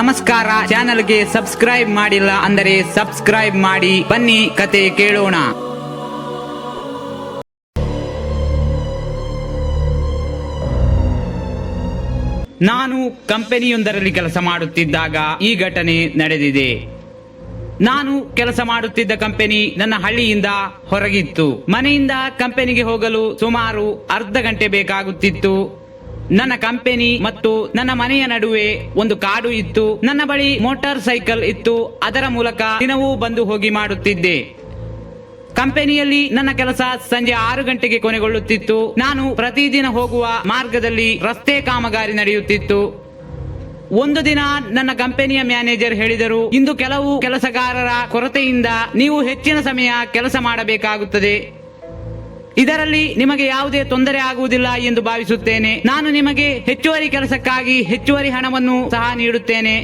ನಮಸ್ಕಾರ. ಚಾನಲ್ಗೆ ಸಬ್ಸ್ಕ್ರೈಬ್ ಮಾಡಿಲ್ಲ ಅಂದರೆ ಸಬ್ಸ್ಕ್ರೈಬ್ ಮಾಡಿ. ಬನ್ನಿ, ಕತೆ ಕೇಳೋಣ. ನಾನು ಕಂಪನಿಯೊಂದರಲ್ಲಿ ಕೆಲಸ ಮಾಡುತ್ತಿದ್ದಾಗ ಈ ಘಟನೆ ನಡೆದಿದೆ. ನಾನು ಕೆಲಸ ಮಾಡುತ್ತಿದ್ದ ಕಂಪನಿ ನನ್ನ ಹಳ್ಳಿಯಿಂದ ಹೊರಗಿತ್ತು. ಮನೆಯಿಂದ ಕಂಪನಿಗೆ ಹೋಗಲು ಸುಮಾರು ಅರ್ಧ ಗಂಟೆ ಬೇಕಾಗುತ್ತಿತ್ತು. ನನ್ನ ಕಂಪನಿ ಮತ್ತು ನನ್ನ ಮನೆಯ ನಡುವೆ ಒಂದು ಕಾಡು ಇತ್ತು. ನನ್ನ ಬಳಿ ಮೋಟಾರ್ ಸೈಕಲ್ ಇತ್ತು. ಅದರ ಮೂಲಕ ದಿನವೂ ಬಂದು ಹೋಗಿ ಮಾಡುತ್ತಿದ್ದೆ. ಕಂಪನಿಯಲ್ಲಿ ನನ್ನ ಕೆಲಸ ಸಂಜೆ ಆರು ಗಂಟೆಗೆ ಕೊನೆಗೊಳ್ಳುತ್ತಿತ್ತು. ನಾನು ಪ್ರತಿದಿನ ಹೋಗುವ ಮಾರ್ಗದಲ್ಲಿ ರಸ್ತೆ ಕಾಮಗಾರಿ ನಡೆಯುತ್ತಿತ್ತು. ಒಂದು ದಿನ ನನ್ನ ಕಂಪನಿಯ ಮ್ಯಾನೇಜರ್ ಹೇಳಿದರು, ಇಂದು ಕೆಲವು ಕೆಲಸಗಾರರ ಕೊರತೆಯಿಂದ ನೀವು ಹೆಚ್ಚಿನ ಸಮಯ ಕೆಲಸ ಮಾಡಬೇಕಾಗುತ್ತದೆ. ಇದರಲ್ಲಿ ನಿಮಗೆ ಯಾವುದೇ ತೊಂದರೆ ಆಗುವುದಿಲ್ಲ ಎಂದು ಭಾವಿಸುತ್ತೇನೆ. ನಾನು ನಿಮಗೆ ಹೆಚ್ಚುವರಿ ಕೆಲಸಕ್ಕಾಗಿ ಹೆಚ್ಚುವರಿ ಹಣವನ್ನು ಸಹ ನೀಡುತ್ತೇನೆ.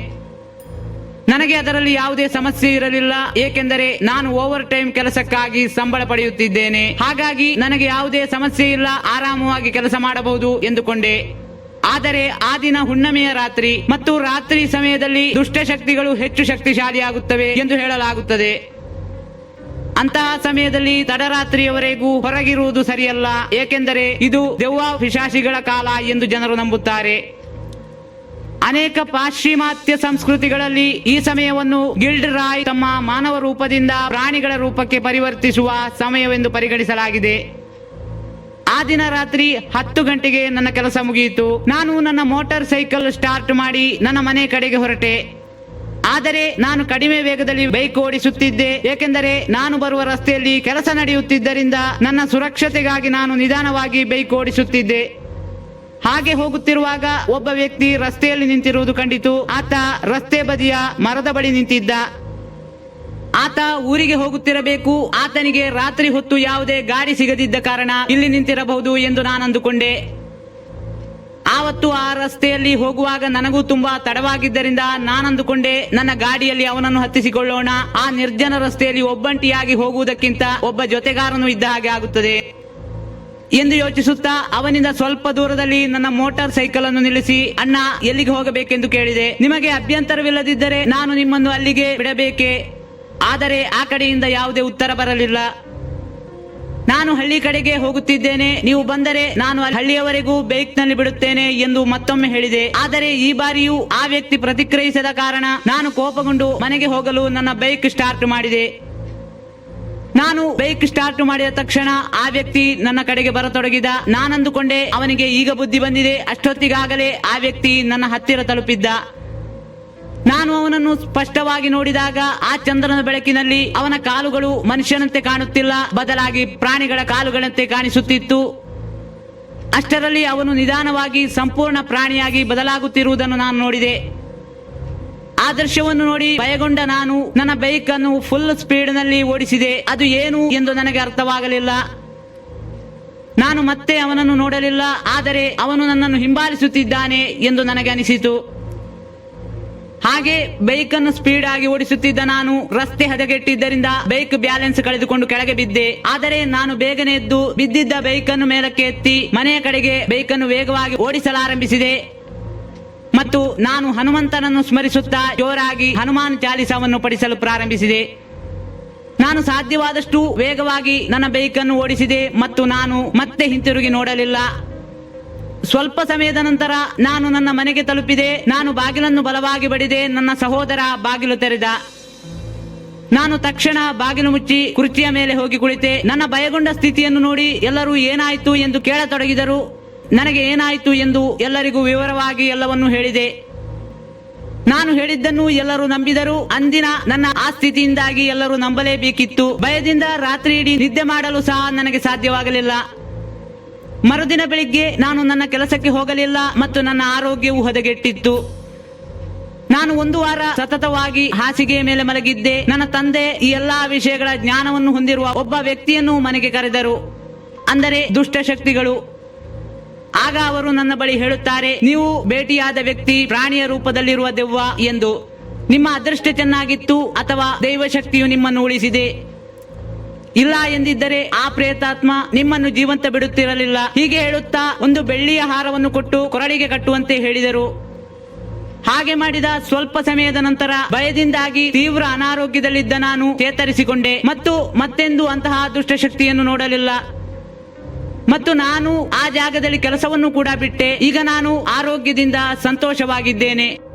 ನನಗೆ ಅದರಲ್ಲಿ ಯಾವುದೇ ಸಮಸ್ಯೆ ಇರಲಿಲ್ಲ, ಏಕೆಂದರೆ ನಾನು ಓವರ್ ಟೈಮ್ ಕೆಲಸಕ್ಕಾಗಿ ಸಂಬಳ ಪಡೆಯುತ್ತಿದ್ದೇನೆ. ಹಾಗಾಗಿ ನನಗೆ ಯಾವುದೇ ಸಮಸ್ಯೆ ಇಲ್ಲ, ಆರಾಮವಾಗಿ ಕೆಲಸ ಮಾಡಬಹುದು ಎಂದುಕೊಂಡೆ. ಆದರೆ ಆ ದಿನ ಹುಣ್ಣಮೆಯ ರಾತ್ರಿ ಮತ್ತು ರಾತ್ರಿ ಸಮಯದಲ್ಲಿ ದುಷ್ಟಶಕ್ತಿಗಳು ಹೆಚ್ಚು ಶಕ್ತಿಶಾಲಿಯಾಗುತ್ತವೆ ಎಂದು ಹೇಳಲಾಗುತ್ತದೆ. ಅಂತಹ ಸಮಯದಲ್ಲಿ ತಡರಾತ್ರಿಯವರೆಗೂ ಹೊರಗಿರುವುದು ಸರಿಯಲ್ಲ. ಏಕೆಂದರೆ ಇದು ದೆವ್ವ ಪಿಶಾಚಿಗಳ ಕಾಲ ಎಂದು ಜನರು ನಂಬುತ್ತಾರೆ. ಅನೇಕ ಪಾಶ್ಚಿಮಾತ್ಯ ಸಂಸ್ಕೃತಿಗಳಲ್ಲಿ ಈ ಸಮಯವನ್ನು ಗಿಲ್ಡ್ ರಾಯ್ ತಮ್ಮ ಮಾನವ ರೂಪದಿಂದ ಪ್ರಾಣಿಗಳ ರೂಪಕ್ಕೆ ಪರಿವರ್ತಿಸುವ ಸಮಯವೆಂದು ಪರಿಗಣಿಸಲಾಗಿದೆ. ಆ ದಿನ ರಾತ್ರಿ ಹತ್ತು ಗಂಟೆಗೆ ನನ್ನ ಕೆಲಸ ಮುಗಿಯಿತು. ನಾನು ನನ್ನ ಮೋಟಾರ್ ಸೈಕಲ್ ಸ್ಟಾರ್ಟ್ ಮಾಡಿ ನನ್ನ ಮನೆ ಕಡೆಗೆ ಹೊರಟೆ. ಆದರೆ ನಾನು ಕಡಿಮೆ ವೇಗದಲ್ಲಿ ಬೈಕ್ ಓಡಿಸುತ್ತಿದ್ದೆ. ಏಕೆಂದರೆ ನಾನು ಬರುವ ರಸ್ತೆಯಲ್ಲಿ ಕೆಲಸ ನಡೆಯುತ್ತಿದ್ದರಿಂದ ನನ್ನ ಸುರಕ್ಷತೆಗಾಗಿ ನಾನು ನಿಧಾನವಾಗಿ ಬೈಕ್ ಓಡಿಸುತ್ತಿದ್ದೆ. ಹಾಗೆ ಹೋಗುತ್ತಿರುವಾಗ ಒಬ್ಬ ವ್ಯಕ್ತಿ ರಸ್ತೆಯಲ್ಲಿ ನಿಂತಿರುವುದು ಕಂಡಿತು. ಆತ ರಸ್ತೆ ಬದಿಯ ಮರದ ಬಳಿ ನಿಂತಿದ್ದ. ಆತ ಊರಿಗೆ ಹೋಗುತ್ತಿರಬೇಕು. ಆತನಿಗೆ ರಾತ್ರಿ ಹೊತ್ತು ಯಾವುದೇ ಗಾಡಿ ಸಿಗದಿದ್ದ ಕಾರಣ ಇಲ್ಲಿ ನಿಂತಿರಬಹುದು ಎಂದು ನಾನು ಅಂದುಕೊಂಡೆ ಆವತ್ತು ಆ ರಸ್ತೆಯಲ್ಲಿ ಹೋಗುವಾಗ ನನಗೂ ತುಂಬಾ ತಡವಾಗಿದ್ದರಿಂದ ನಾನಂದುಕೊಂಡೆ ನನ್ನ ಗಾಡಿಯಲ್ಲಿ ಅವನನ್ನು ಹತ್ತಿಸಿಕೊಳ್ಳೋಣ. ಆ ನಿರ್ಜನ ರಸ್ತೆಯಲ್ಲಿ ಒಬ್ಬಂಟಿಯಾಗಿ ಹೋಗುವುದಕ್ಕಿಂತ ಒಬ್ಬ ಜೊತೆಗಾರನು ಇದ್ದ ಹಾಗೆ ಆಗುತ್ತದೆ. ಎಂದು ಯೋಚಿಸುತ್ತಾ ಅವನಿಂದ ಸ್ವಲ್ಪ ದೂರದಲ್ಲಿ ನನ್ನ ಮೋಟಾರ್ ಸೈಕಲ್ ಅನ್ನು ನಿಲ್ಲಿಸಿ, ಅಣ್ಣ, ಎಲ್ಲಿಗೆ ಹೋಗಬೇಕೆಂದು ಕೇಳಿದೆ. ನಿಮಗೆ ಅಭ್ಯಂತರವಿಲ್ಲದಿದ್ದರೆ ನಾನು ನಿಮ್ಮನ್ನು ಅಲ್ಲಿಗೆ ಬಿಡಬೇಕೆ? ಆದರೆ ಆ ಕಡೆಯಿಂದ ಯಾವುದೇ ಉತ್ತರ ಬರಲಿಲ್ಲ. ನಾನು ಹಳ್ಳಿ ಕಡೆಗೆ ಹೋಗುತ್ತಿದ್ದೇನೆ. ನೀವು ಬಂದರೆ ನಾನು ಹಳ್ಳಿಯವರೆಗೂ ಬೈಕ್ನಲ್ಲಿ ಬಿಡುತ್ತೇನೆ ಎಂದು ಮತ್ತೊಮ್ಮೆ ಹೇಳಿದೆ. ಆದರೆ ಈ ಬಾರಿಯೂ ಆ ವ್ಯಕ್ತಿ ಪ್ರತಿಕ್ರಿಯಿಸದ ಕಾರಣ ನಾನು ಕೋಪಗೊಂಡು ಮನೆಗೆ ಹೋಗಲು ನನ್ನ ಬೈಕ್ ಸ್ಟಾರ್ಟ್ ಮಾಡಿದೆ. ನಾನು ಬೈಕ್ ಸ್ಟಾರ್ಟ್ ಮಾಡಿದ ತಕ್ಷಣ ಆ ವ್ಯಕ್ತಿ ನನ್ನ ಕಡೆಗೆ ಬರತೊಡಗಿದ. ನಾನಂದುಕೊಂಡೆ ಅವನಿಗೆ ಈಗ ಬುದ್ಧಿ ಬಂದಿದೆ. ಅಷ್ಟೊತ್ತಿಗಾಗಲೇ ಆ ವ್ಯಕ್ತಿ ನನ್ನ ಹತ್ತಿರ ತಲುಪಿದ್ದ. ನಾನು ಅವನನ್ನು ಸ್ಪಷ್ಟವಾಗಿ ನೋಡಿದಾಗ ಆ ಚಂದ್ರನ ಬೆಳಕಿನಲ್ಲಿ ಅವನ ಕಾಲುಗಳು ಮನುಷ್ಯನಂತೆ ಕಾಣುತ್ತಿಲ್ಲ, ಬದಲಾಗಿ ಪ್ರಾಣಿಗಳ ಕಾಲುಗಳಂತೆ ಕಾಣಿಸುತ್ತಿತ್ತು. ಅಷ್ಟರಲ್ಲಿ ಅವನು ನಿಧಾನವಾಗಿ ಸಂಪೂರ್ಣ ಪ್ರಾಣಿಯಾಗಿ ಬದಲಾಗುತ್ತಿರುವುದನ್ನು ನಾನು ನೋಡಿದೆ. ಆ ದೃಶ್ಯವನ್ನು ನೋಡಿ ಭಯಗೊಂಡ ನಾನು ನನ್ನ ಬೈಕ್ ಅನ್ನು ಫುಲ್ ಸ್ಪೀಡ್ನಲ್ಲಿ ಓಡಿಸಿದೆ. ಅದು ಏನು ಎಂದು ನನಗೆ ಅರ್ಥವಾಗಲಿಲ್ಲ. ನಾನು ಮತ್ತೆ ಅವನನ್ನು ನೋಡಲಿಲ್ಲ, ಆದರೆ ಅವನು ನನ್ನನ್ನು ಹಿಂಬಾಲಿಸುತ್ತಿದ್ದಾನೆ ಎಂದು ನನಗೆ ಅನಿಸಿತು. ಹಾಗೆ ಬೈಕ್ ಅನ್ನು ಸ್ಪೀಡ್ ಆಗಿ ಓಡಿಸುತ್ತಿದ್ದ ನಾನು ರಸ್ತೆ ಹದಗೆಟ್ಟಿದ್ದರಿಂದ ಬೈಕ್ ಬ್ಯಾಲೆನ್ಸ್ ಕಳೆದುಕೊಂಡು ಕೆಳಗೆ ಬಿದ್ದೆ. ಆದರೆ ನಾನು ಬೇಗನೆ ಎದ್ದು ಬಿದ್ದಿದ್ದ ಬೈಕ್ ಅನ್ನು ಮೇಲಕ್ಕೆ ಎತ್ತಿ ಮನೆಯ ಕಡೆಗೆ ಬೈಕ್ ಅನ್ನು ವೇಗವಾಗಿ ಓಡಿಸಲಾರಂಭಿಸಿದೆ. ಮತ್ತು ನಾನು ಹನುಮಂತನನ್ನು ಸ್ಮರಿಸುತ್ತಾ ಜೋರಾಗಿ ಹನುಮಾನ್ ಚಾಲಿಸವನ್ನು ಪಡಿಸಲು ಪ್ರಾರಂಭಿಸಿದೆ. ನಾನು ಸಾಧ್ಯವಾದಷ್ಟು ವೇಗವಾಗಿ ನನ್ನ ಬೈಕ್ ಅನ್ನು ಓಡಿಸಿದೆ ಮತ್ತು ನಾನು ಮತ್ತೆ ಹಿಂತಿರುಗಿ ನೋಡಲಿಲ್ಲ. ಸ್ವಲ್ಪ ಸಮಯದ ನಂತರ ನಾನು ನನ್ನ ಮನೆಗೆ ತಲುಪಿದೆ. ನಾನು ಬಾಗಿಲನ್ನು ಬಲವಾಗಿ ಬಡಿದೆ. ನನ್ನ ಸಹೋದರ ಬಾಗಿಲು ತೆರೆದ. ನಾನು ತಕ್ಷಣ ಬಾಗಿಲು ಮುಚ್ಚಿ ಕುರ್ಚಿಯ ಮೇಲೆ ಹೋಗಿ ಕುಳಿತೆ. ನನ್ನ ಭಯಗೊಂಡ ಸ್ಥಿತಿಯನ್ನು ನೋಡಿ ಎಲ್ಲರೂ ಏನಾಯಿತು ಎಂದು ಕೇಳತೊಡಗಿದರು. ನನಗೆ ಏನಾಯಿತು ಎಂದು ಎಲ್ಲರಿಗೂ ವಿವರವಾಗಿ ಎಲ್ಲವನ್ನೂ ಹೇಳಿದೆ. ನಾನು ಹೇಳಿದ್ದನ್ನು ಎಲ್ಲರೂ ನಂಬಿದರು. ಅಂದಿನ ನನ್ನ ಆ ಸ್ಥಿತಿಯಿಂದಾಗಿ ಎಲ್ಲರೂ ನಂಬಲೇಬೇಕಿತ್ತು. ಭಯದಿಂದ ರಾತ್ರಿ ಇಡೀ ನಿದ್ದೆ ಮಾಡಲು ಸಹ ನನಗೆ ಸಾಧ್ಯವಾಗಲಿಲ್ಲ. ಮರುದಿನ ಬೆಳಿಗ್ಗೆ ನಾನು ನನ್ನ ಕೆಲಸಕ್ಕೆ ಹೋಗಲಿಲ್ಲ ಮತ್ತು ನನ್ನ ಆರೋಗ್ಯವು ಹದಗೆಟ್ಟಿತ್ತು. ನಾನು ಒಂದು ವಾರ ಸತತವಾಗಿ ಹಾಸಿಗೆಯ ಮೇಲೆ ಮಲಗಿದ್ದೆ. ನನ್ನ ತಂದೆ ಈ ಎಲ್ಲಾ ವಿಷಯಗಳ ಜ್ಞಾನವನ್ನು ಹೊಂದಿರುವ ಒಬ್ಬ ವ್ಯಕ್ತಿಯನ್ನು ಮನೆಗೆ ಕರೆದರು. ಅಂದರೆ ದುಷ್ಟಶಕ್ತಿಗಳು ಆಗ ಅವರು ನನ್ನ ಬಳಿ ಹೇಳುತ್ತಾರೆ, ನೀವು ಭೇಟಿಯಾದ ವ್ಯಕ್ತಿ ಪ್ರಾಣಿಯ ರೂಪದಲ್ಲಿರುವ ದೆವ್ವ ಎಂದು. ನಿಮ್ಮ ಅದೃಷ್ಟ ಚೆನ್ನಾಗಿತ್ತು ಅಥವಾ ದೈವಶಕ್ತಿಯು ನಿಮ್ಮನ್ನು ಉಳಿಸಿದೆ? ಇಲ್ಲ ಎಂದಿದ್ದರೆ ಆ ಪ್ರೇತಾತ್ಮ ನಿಮ್ಮನ್ನು ಜೀವಂತ ಬಿಡುತ್ತಿರಲಿಲ್ಲ. ಹೀಗೆ ಹೇಳುತ್ತಾ ಒಂದು ಬೆಳ್ಳಿಯ ಹಾರವನ್ನು ಕೊಟ್ಟು ಕೊರಳಿಗೆ ಕಟ್ಟುವಂತೆ ಹೇಳಿದರು. ಹಾಗೆ ಮಾಡಿದ ಸ್ವಲ್ಪ ಸಮಯದ ನಂತರ ಭಯದಿಂದಾಗಿ ತೀವ್ರ ಅನಾರೋಗ್ಯದಲ್ಲಿದ್ದ ನಾನು ಚೇತರಿಸಿಕೊಂಡೆ ಮತ್ತು ಮತ್ತೆಂದು ಅಂತಹ ದುಷ್ಟಶಕ್ತಿಯನ್ನು ನೋಡಲಿಲ್ಲ. ಮತ್ತು ನಾನು ಆ ಜಾಗದಲ್ಲಿ ಕೆಲಸವನ್ನು ಕೂಡ ಬಿಟ್ಟೆ. ಈಗ ನಾನು ಆರೋಗ್ಯದಿಂದ ಸಂತೋಷವಾಗಿದ್ದೇನೆ.